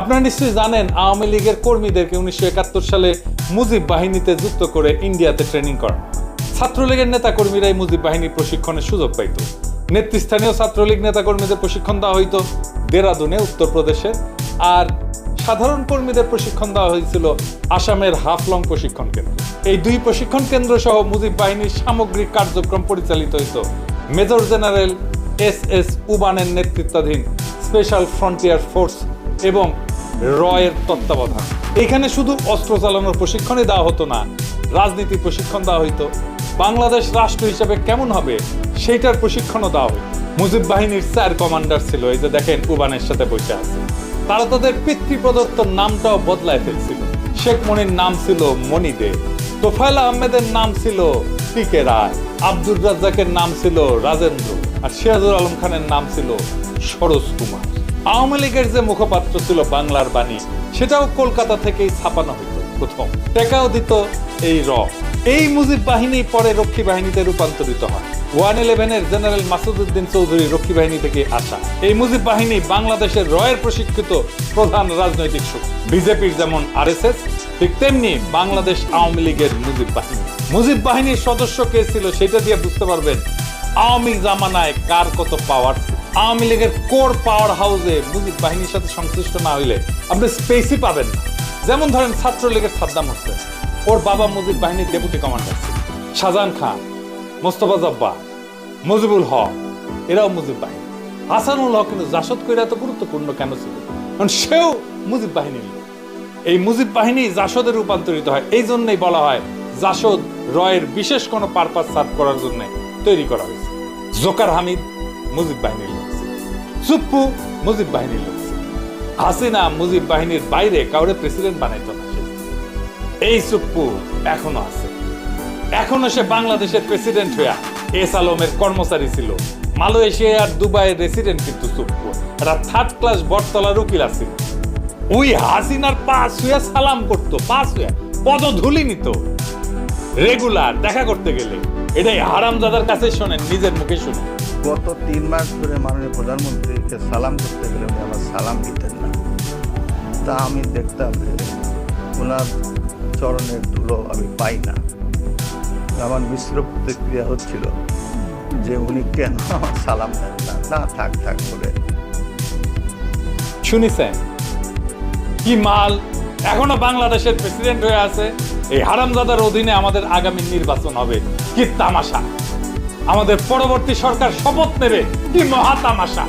আপনারা নিশ্চয়ই জানেন, আওয়ামী লীগের কর্মীদেরকে উনিশশো একাত্তর সালে মুজিব বাহিনীতে যুক্ত করে ইন্ডিয়াতে ট্রেনিং করা। ছাত্রলীগের নেতা কর্মীরাই মুজিব বাহিনীর প্রশিক্ষণের সুযোগ পাইত। নেতৃস্থানীয় ছাত্রলীগ নেতাকর্মীদের প্রশিক্ষণ দেওয়া হইতো দেরাদুনে উত্তরপ্রদেশের আর সাধারণ কর্মীদের প্রশিক্ষণ দেওয়া হয়েছিল আসামের হাফলং প্রশিক্ষণ কেন্দ্র। এই দুই প্রশিক্ষণ কেন্দ্র সহ মুজিব বাহিনীর সামগ্রিক কার্যক্রম পরিচালিত হইত। মেজর জেনারেল এস এস উবানের নেতৃত্বাধীন স্পেশাল ফ্রন্টিয়ার ফোর্স এবং রয়ের তত্ত্বাবধান। এখানে শুধু অস্ত্র চালানোর প্রশিক্ষণই দেওয়া হতো না রাজনীতি প্রশিক্ষণ দেওয়া হইতো। বাংলাদেশ রাষ্ট্র হিসাবে কেমন হবে, সেইটার প্রশিক্ষণও দেওয়া হইতো। মুজিব বাহিনীর স্যার কমান্ডার ছিল, এই যে দেখেন উবানের সাথে বসে আছে। তারা তাদের পিতৃ প্রদত্ত নামটাও বদলায় ফেলছিল। শেখ মনির নাম ছিল মণি দে তোফায়েল আহমেদের নাম ছিল টিকে রায়, আব্দুর রাজ্জাকের নাম ছিল রাজেন্দ্র, আর সিরাজুল আলম খানের নাম ছিল সরোজ কুমার। আওয়ামী লীগের যে মুখপাত্র ছিল বাংলার বাণী, সেটাও কলকাতা থেকেই ছাপানো হইতো প্রথম। টেকাও দিত এই র। এই মুজিব বাহিনী পরে রক্ষী বাহিনীতে রূপান্তরিত হয়। ওয়ান ইলেভেনের জেনারেল মাসুদুদ্দিন চৌধুরী রক্ষী বাহিনী থেকে আসা। এই মুজিব বাহিনী বাংলাদেশের রয়ের প্রশিক্ষিত প্রধান রাজনৈতিক শক্তি। বিজেপির যেমন আরএসএস, ঠিক তেমনি বাংলাদেশ আওয়ামী লীগের মুজিব বাহিনী। মুজিব বাহিনীর সদস্য কে ছিল সেটা দিয়ে বুঝতে পারবেন, আওয়ামী জামানায় কার কত পাওয়ার আওয়ামী লীগের কোর পাওয়ার হাউসে মুজিব বাহিনীর সাথে সংশ্লিষ্ট না হইলে আপনি স্পেসই পাবেন না। যেমন ধরেন ছাত্রলীগের সাদ্দাম হোসেন। ওর বাবা মুজিব বাহিনীর ডেপুটি কমান্ডার ছিল। শাহজাহান খান, মোস্তফা জব্বা মুজিবুল হক, এরাও মুজিব বাহিনী। হাসানুল হক কিন্তু জাসদ কইরা এত গুরুত্বপূর্ণ কেন ছিল? কারণ সেও মুজিব বাহিনীর এই মুজিব বাহিনী জাসদে রূপান্তরিত হয়, এই জন্যই বলা হয় জাসদ রয়ের বিশেষ কোনো পারপাস সার্ভ করার জন্য তৈরি করা হয়েছে। জোকার হামিদ, মুজিব ছিল। সুপ্পু মুজিব বাহিনীর লোক। হাসিনা মুজিব বাহিনীর বাইরে কাউরে প্রেসিডেন্ট বানাইতো না সে। এই সুপ্পু এখনও আছে। এখনও সে বাংলাদেশের প্রেসিডেন্ট হইয়া এস আলমের কর্মচারী ছিল। মালয়েশিয়া আর দুবাইয়ের রেসিডেন্ট কিন্তু সুপ্পু এরা থার্ড ক্লাস বটতলার উকিল আছিল। ওই হাসিনার পাস হইয়া সালাম করতো পাস হইয়া পদধূলি নিত। রেগুলার দেখা করতে গেলে। এটাই হারামজাদার কাছে শোনেন, নিজের মুখে শুনেন। গত তিন মাস ধরে মাননীয় প্রধানমন্ত্রীকে সালাম করতে গেলে উনি আমার সালাম দিতেন না। তা আমি দেখতাম যে ওনার চরণের ধুলো আমি পাই না। আমার মিশ্র প্রতিক্রিয়া হচ্ছিল যে উনি কেন আমার সালাম দেন না। না, থাক থাক করে শুনিছেন কি মাল এখনও বাংলাদেশের প্রেসিডেন্ট হয়ে আছে? এই হারামজাদার অধীনে আমাদের আগামী নির্বাচন হবে। কি তামাশা। আমাদের পরবর্তী সরকার শপথ নেবে। কি মহা তামাশা।